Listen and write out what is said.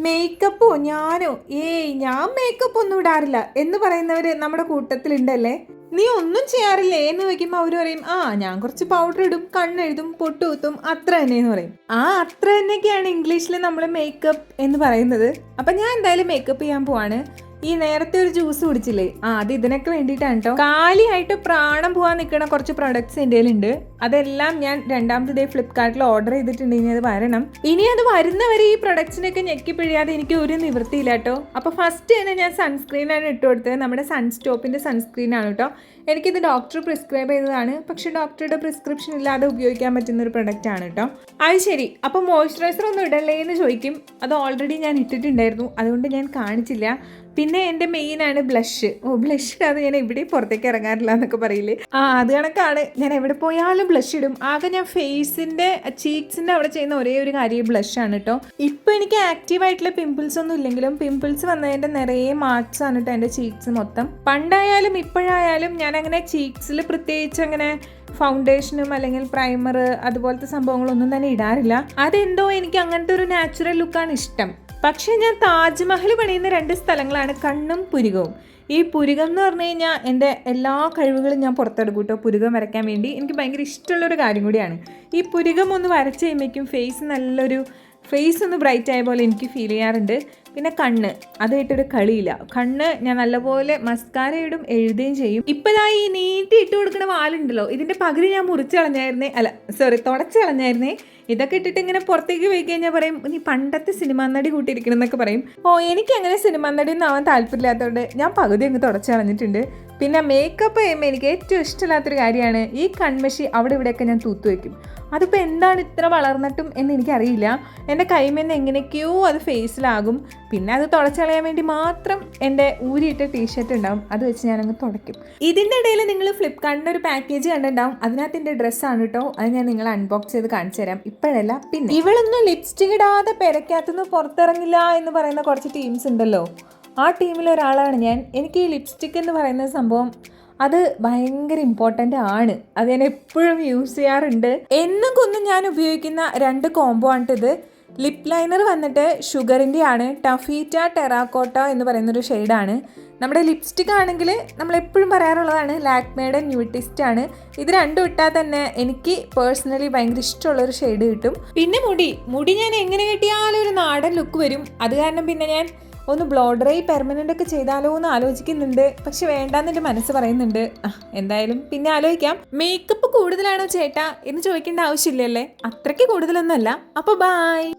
മേക്കപ്പോ ഞാനോ? ഏയ് ഞാൻ മേക്കപ്പ് ഒന്നും ഇടാറില്ല. എന്ന് പറയുന്നവര് നമ്മുടെ കൂട്ടത്തിലുണ്ടല്ലേ? നീ ഒന്നും ചെയ്യാറില്ലേ? എന്ന് ചോദിക്കുമ്പോൾ അവർ പറയും ആ ഞാൻ കുറച്ച് പൗഡർ ഇടും കണ്ണെഴുതും പൊട്ടുകുത്തും അത്ര തന്നെ എന്ന് പറയും. ആ അത്ര തന്നെയൊക്കെയാണ് ഇംഗ്ലീഷിൽ നമ്മൾ മേക്കപ്പ് എന്ന് പറയുന്നത്. അപ്പം ഞാൻ എന്തായാലും മേക്കപ്പ് ചെയ്യാൻ പോവാണ്. ഈ നേരത്തെ ഒരു ജ്യൂസ് കുടിച്ചില്ലേ? ആ അത് ഇതിനൊക്കെ വേണ്ടിയിട്ടാണ് കേട്ടോ കാലിയായിട്ട് പ്രാണം പോകാൻ നിൽക്കുന്ന കുറച്ച് പ്രൊഡക്ട്സ് എന്റെ ഉണ്ട് അതെല്ലാം ഞാൻ രണ്ടാമത്തെ ഡേ ഫ്ലിപ്കാർട്ടിൽ ഓർഡർ ചെയ്തിട്ടുണ്ട് ഇനി അത് വരണം. ഇനി അത് വരുന്നവരെ ഈ പ്രൊഡക്ട്സിനൊക്കെ ഞെക്കി പിഴിയാതെ എനിക്ക് ഒരു നിവൃത്തിയില്ല കേട്ടോ അപ്പോൾ ഫസ്റ്റ് തന്നെ ഞാൻ സൺസ്ക്രീനാണ് ഇട്ട് കൊടുത്തത്. നമ്മുടെ സൺസ്റ്റോപ്പിന്റെ സൺസ്ക്രീൻ ആണ് കേട്ടോ എനിക്കിത് ഡോക്ടർ പ്രിസ്ക്രൈബ് ചെയ്തതാണ്. പക്ഷെ ഡോക്ടറുടെ പ്രിസ്ക്രിപ്ഷൻ ഇല്ലാതെ ഉപയോഗിക്കാൻ പറ്റുന്ന ഒരു പ്രൊഡക്റ്റ് ആണ് കേട്ടോ അത് ശരി. അപ്പോൾ മോയ്സ്ചറൈസർ ഒന്നും ഇടല്ലേ എന്ന് ചോദിക്കും. അത് ഓൾറെഡി ഞാൻ ഇട്ടിട്ടുണ്ടായിരുന്നു. അതുകൊണ്ട് ഞാൻ കാണിച്ചില്ല. പിന്നെ എന്റെ മെയിനാണ് ബ്ലഷ്. ഓ ബ്ലഷ് ഇടാതെ ഞാൻ എവിടെയും പുറത്തേക്ക് ഇറങ്ങാറില്ല എന്നൊക്കെ പറയില്ലേ? ആ അത് കണക്കാണ്. ഞാൻ എവിടെ പോയാലും ബ്ലഷ് ഇടും. ആകെ ഞാൻ ഫേസിന്റെ ചീക്സിന്റെ അവിടെ ചെയ്യുന്ന ഒരേ ഒരു കാര്യം ബ്ലഷ് ആണ് കേട്ടോ ഇപ്പോൾ എനിക്ക് ആക്റ്റീവ് ആയിട്ടുള്ള പിമ്പിൾസ് ഒന്നും ഇല്ലെങ്കിലും പിമ്പിൾസ് വന്നതിന്റെ നിറയെ മാർക്സ് ആണ് കേട്ടോ എന്റെ ചീക്സ് മൊത്തം. പണ്ടായാലും ഇപ്പോഴായാലും ഞാൻ അങ്ങനെ ചീക്സിൽ പ്രത്യേകിച്ച് അങ്ങനെ ഫൗണ്ടേഷനും അല്ലെങ്കിൽ പ്രൈമർ അതുപോലത്തെ സംഭവങ്ങളൊന്നും തന്നെ ഇടാറില്ല. അതെന്തോ എനിക്ക് അങ്ങനത്തെ ഒരു നാച്ചുറൽ ലുക്കാണ് ഇഷ്ടം. പക്ഷേ ഞാൻ താജ്മഹൽ പണിയുന്ന രണ്ട് സ്ഥലങ്ങളാണ് കണ്ണും പുരുകവും. ഈ പുരുകം എന്ന് പറഞ്ഞു കഴിഞ്ഞാൽ എന്റെ എല്ലാ കഴിവുകളും ഞാൻ പുറത്തെടുക്കും കേട്ടോ പുരുകം വരയ്ക്കാൻ വേണ്ടി എനിക്ക് ഭയങ്കര ഇഷ്ടമുള്ളൊരു കാര്യം കൂടിയാണ്. ഈ പുരുകം ഒന്ന് വരച്ച് കഴിയുമ്പോഴേക്കും ഫേസ് നല്ലൊരു ഫേസ് ഒന്ന് ബ്രൈറ്റ് ആയ പോലെ എനിക്ക് ഫീൽ ചെയ്യാറുണ്ട്. പിന്നെ കണ്ണ്. അതായിട്ടൊരു കളിയില്ല. കണ്ണ് ഞാൻ നല്ലപോലെ മസ്കാര ഇടും എഴുതുകയും ചെയ്യും. ഇപ്പതാ ഈ നീട്ടി ഇട്ട് കൊടുക്കുന്ന വാലുണ്ടല്ലോ ഇതിന്റെ പകുതി ഞാൻ മുറിച്ച് കളഞ്ഞായിരുന്നേ. അല്ല സോറി തുടച്ച് കളഞ്ഞായിരുന്നേ. ഇതൊക്കെ ഇട്ടിട്ട് ഇങ്ങനെ പുറത്തേക്ക് പോയി കഴിഞ്ഞാൽ പറയും നീ പണ്ടത്തെ സിനിമാ നടി കൂട്ടിയിരിക്കണം എന്നൊക്കെ പറയും. ഓ എനിക്ക് അങ്ങനെ സിനിമാ നടി ഒന്നും ആവാൻ താല്പര്യമില്ലാത്തതുകൊണ്ട് ഞാൻ പകുതി അങ്ങ് തുടച്ച് കളഞ്ഞിട്ടുണ്ട്. പിന്നെ മേക്കപ്പ് ചെയ്യുമ്പോൾ എനിക്ക് ഏറ്റവും ഇഷ്ടമില്ലാത്തൊരു കാര്യമാണ് ഈ കൺമഷി അവിടെ ഇവിടെയൊക്കെ ഞാൻ തൂത്തു വയ്ക്കും അതിപ്പോൾ എന്താണ് ഇത്ര വളർന്നിട്ടും എന്ന് എനിക്കറിയില്ല. എന്റെ കൈമെന്ന് എങ്ങനെയൊക്കെയോ അത് ഫേസിലാകും. പിന്നെ അത് തുടച്ചളയാൻ വേണ്ടി മാത്രം എന്റെ ഊരിയിട്ട ടീഷർട്ട് ഉണ്ടാവും. അത് വെച്ച് ഞാനങ്ങ് തുടയ്ക്കും. ഇതിന്റെ ഇടയിൽ നിങ്ങൾ ഫ്ലിപ്കാർട്ടിന്റെ ഒരു പാക്കേജ് കണ്ടിട്ടുണ്ടാവും. അതിനകത്ത് എന്റെ ഡ്രസ്സാണ് കേട്ടോ അത് ഞാൻ നിങ്ങൾ അൺബോക്സ് ചെയ്ത് കാണിച്ചു തരാം. ഇപ്പോഴല്ല പിന്നെ. ഇവളൊന്നും ലിപ്സ്റ്റിക് ഇടാതെ പെരക്കകത്തുനിന്ന് പുറത്തിറങ്ങില്ല എന്ന് പറയുന്ന കുറച്ച് ടീംസ് ഉണ്ടല്ലോ. ആ ടീമിലെ ഒരാളാണ് ഞാൻ. എനിക്ക് ഈ ലിപ്സ്റ്റിക് എന്ന് പറയുന്ന സംഭവം അത് ഭയങ്കര ഇമ്പോർട്ടന്റ് ആണ്. അത് ഞാൻ എപ്പോഴും യൂസ് ചെയ്യാറുണ്ട്. എന്നും കൊന്നും ഞാൻ ഉപയോഗിക്കുന്ന രണ്ട് കോംബോ ആണ് ഇത് ലിപ് ലൈനർ വന്നിട്ട് ഷുഗറിന്റെ ആണ് ടഫീറ്റ ടെറാക്കോട്ട എന്ന് പറയുന്നൊരു ഷെയ്ഡാണ് നമ്മുടെ ലിപ്സ്റ്റിക് ആണെങ്കിൽ നമ്മൾ എപ്പോഴും പറയാറുള്ളതാണ് ലാക്മേയുടെ ന്യൂട്ടിസ്റ്റ് ആണ്. ഇത് രണ്ടും ഇട്ടാൽ തന്നെ എനിക്ക് പേഴ്സണലി ഭയങ്കര ഇഷ്ടമുള്ളൊരു ഷെയ്ഡ് കിട്ടും. പിന്നെ മുടി. മുടി ഞാൻ എങ്ങനെ കെട്ടിയാലും ഒരു നാടൻ ലുക്ക് വരും. അത് കാരണം പിന്നെ ഞാൻ ഒന്ന് ബ്ലോ ഡ്രൈ പെർമനന്റ് ഒക്കെ ചെയ്താലോ എന്ന് ആലോചിക്കുന്നുണ്ട്. പക്ഷെ വേണ്ടാന്ന് എന്റെ മനസ്സ് പറയുന്നുണ്ട്. എന്തായാലും പിന്നെ ആലോചിക്കാം. മേക്കപ്പ് കൂടുതലാണോ ചേട്ടാ? എന്ന് ചോദിക്കേണ്ട ആവശ്യമില്ലല്ലേ? അത്രയ്ക്ക് കൂടുതലൊന്നുമല്ല. അപ്പോൾ ബായ്